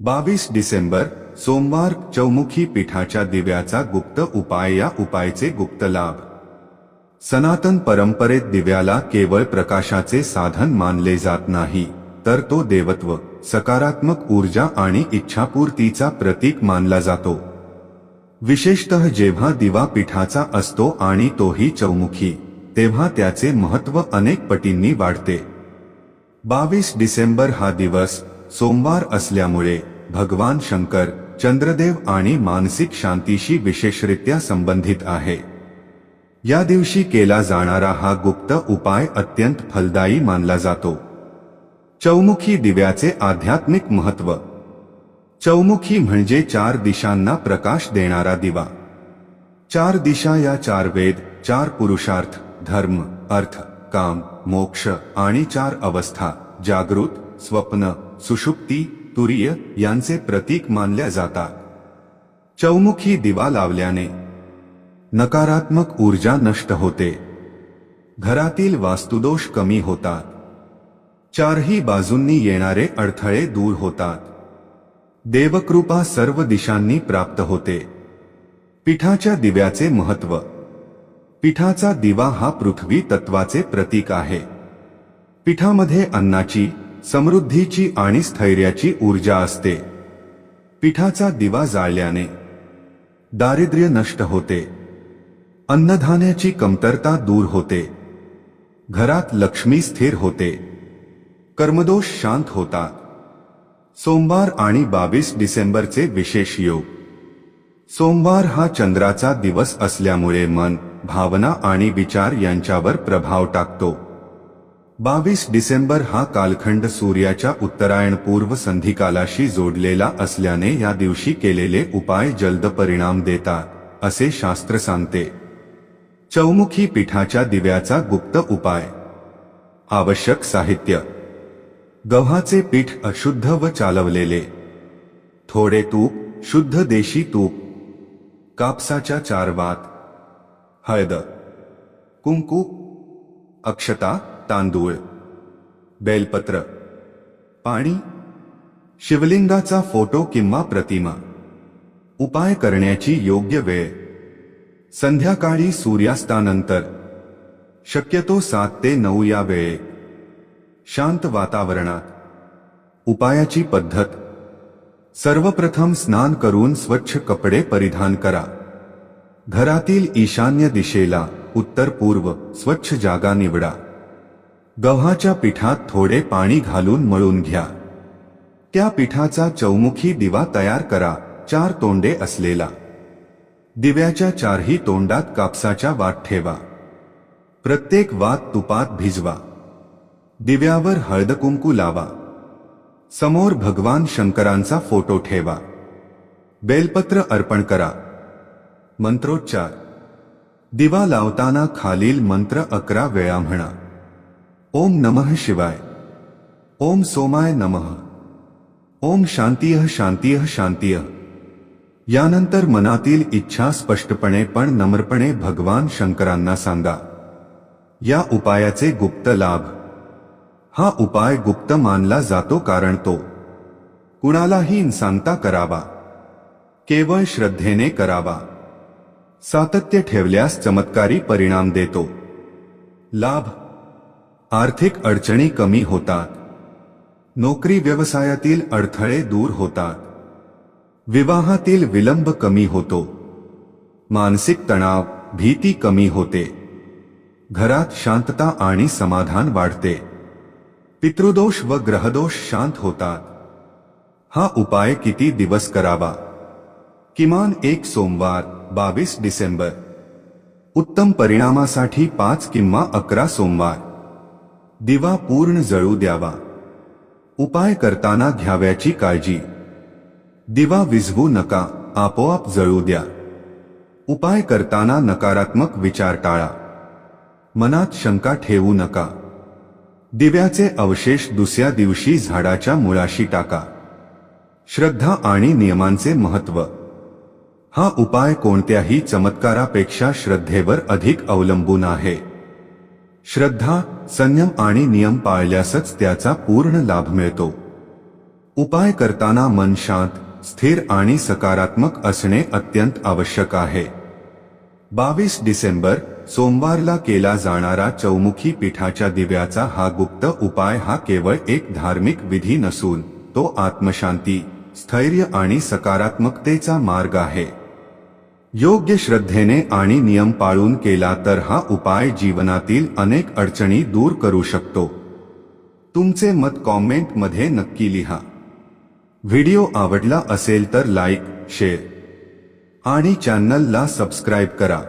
बावीस डिसेंबर सोमवार चौमुखी पीठाच्या दिव्याचा गुप्त उपाय या उपायचे गुप्त लाभ. सनातन परंपरेत दिव्याला केवळ प्रकाशाचे साधन मानले जात नाही तर तो देवत्व सकारात्मक ऊर्जा आणि इच्छापूर्तीचा प्रतीक मानला जातो. विशेषतः जेव्हा दिवा पीठाचा असतो आणि तोही चौमुखी तेव्हा त्याचे महत्त्व अनेक पटींनी वाढते. बावीस डिसेंबर हा दिवस सोमवार असल्यामुळे भगवान शंकर चंद्रदेव आणि मानसिक शांतीशी विशेषरित्या संबंधित आहे. या दिवशी केला जाणारा हा गुप्त उपाय अत्यंत फलदायी मानला जातो. चौमुखी दिव्याचे आध्यात्मिक महत्त्व चौमुखी म्हणजे चार दिशांना प्रकाश देणारा दिवा. चार दिशा या चार वेद चार पुरुषार्थ धर्म अर्थ काम मोक्ष आणि चार अवस्था जागृत स्वप्न सुषुप्ती तुरीय यांचे प्रतीक मानल्या जातात. चौमुखी दिवा लावल्याने नकारात्मक ऊर्जा नष्ट होते. घरातील वास्तुदोष कमी होतात. चारही बाजूंनी येणारे अडथळे दूर होतात. देवकृपा सर्व दिशांनी प्राप्त होते. पिठाच्या दिव्याचे महत्त्व पिठाचा दिवा हा पृथ्वी तत्वाचे प्रतीक आहे. पिठामध्ये अन्नाची समृद्धीची आणि स्थैर्याची ऊर्जा असते. पिठाचा दिवा जाळल्याने दारिद्र्य नष्ट होते. अन्नधान्याची कमतरता दूर होते. घरात लक्ष्मी स्थिर होते. कर्मदोष शांत होतात. सोमवार आणि बावीस डिसेंबरचे विशेष योग. सोमवार हा चंद्राचा दिवस असल्यामुळे मन भावना आणि विचार यांच्यावर प्रभाव टाकतो. बावीस डिसेंबर हा कालखंड सूर्याच्या उत्तरायण पूर्व संधिकालाशी जोडलेला असल्याने या दिवशी केलेले उपाय जलद परिणाम देतात असे शास्त्र सांगते. चौमुखी पिठाच्या दिव्याचा गुप्त उपाय. आवश्यक साहित्य. गव्हाचे पीठ अशुद्ध व चालवलेले. थोडे तूप शुद्ध देशी तूप. कापसाच्या चार वात हळद. कुंकू. अक्षता. तांदूळ, बेलपत्र, पाणी, शिवलिंगाचा फ़ोटो किंवा प्रतिमा. उपाय करण्याची योग्य वेळ. संध्याकाळी सूर्यास्तानंतर. शक्यतो सात ते नऊ या वेळेत. शांत वातावरणात. उपायाची पद्धत. सर्वप्रथम स्नान करून स्वच्छ कपडे परिधान करा. घरातील ईशान्य दिशेला, उत्तर पूर्व, स्वच्छ जागा निवडा. गव्हाच्या पिठात थोडे पाणी घालून मळून घ्या. त्या पिठाचा चौमुखी दिवा तयार करा चार तोंडे असलेला. दिव्याच्या चारही तोंडात कापसाच्या वात ठेवा. प्रत्येक वात तुपात भिजवा. दिव्यावर हळदकुंकू लावा. समोर भगवान शंकरांचा फोटो ठेवा. बेलपत्र अर्पण करा. मंत्रोच्चार. दिवा लावताना खालील मंत्र अकरा वेळा म्हणा. ओम नमः शिवाय. ओम सोमाय नमः. ओम शांतीय शांतीय शांतीय. यानंतर मनातील इच्छा स्पष्टपणे पण नम्रपणे भगवान शंकरांना सांगा. या उपायाचे गुप्त लाभ. हा उपाय गुप्त मानला जातो कारण तो. कुणालाही सांगता करावा. केवळ श्रद्धेने करावा. सातत्य ठेवल्यास चमत्कारी परिणाम देतो. लाभ. आर्थिक अडचणी कमी होतात. नोकरी व्यवसायातील अडथळे दूर होतात. विवाहातील विलंब कमी होतो. मानसिक तणाव, भीती कमी होते. घरात शांतता आणि समाधान वाढते. पितृदोष व ग्रहदोष शांत होतात. हा उपाय किती दिवस करावा? किमान एक सोमवार, बावीस डिसेंबर. उत्तम परिणामासाठी पाच किंवा अकरा सोमवार. दिवा पूर्ण जळू द्यावा. उपाय करताना घ्याव्याची काळजी. दिवा विझवू नका आपोआप जळू द्या. उपाय करताना नकारात्मक विचार टाळा. मनात शंका ठेवू नका. दिव्याचे अवशेष दुसऱ्या दिवशी झाडाच्या मुळाशी टाका. श्रद्धा आणि नियमांचे महत्त्व हा उपाय कोणत्याही चमत्कारापेक्षा श्रद्धेवर अधिक अवलंबून आहे. श्रद्धा संयम आणि नियम पाळल्यासच त्याचा पूर्ण लाभ मिळतो. उपाय करताना मन शांत स्थिर आणि सकारात्मक असणे अत्यंत आवश्यक आहे. बावीस डिसेंबर सोमवारला केला जाणारा चौमुखी पीठाच्या दिव्याचा हा गुप्त उपाय हा केवळ एक धार्मिक विधी नसून तो आत्मशांती स्थैर्य आणि सकारात्मकतेचा मार्ग आहे. योग्य श्रद्धेने आणि नियम पाळून केला तर हा उपाय जीवनातील अनेक अडचणी दूर करू शकतो. तुमचे मत कॉमेंटमध्ये नक्की लिहा. व्हिडिओ आवडला असेल तर लाईक शेअर आणि चॅनलला सबस्क्राईब करा.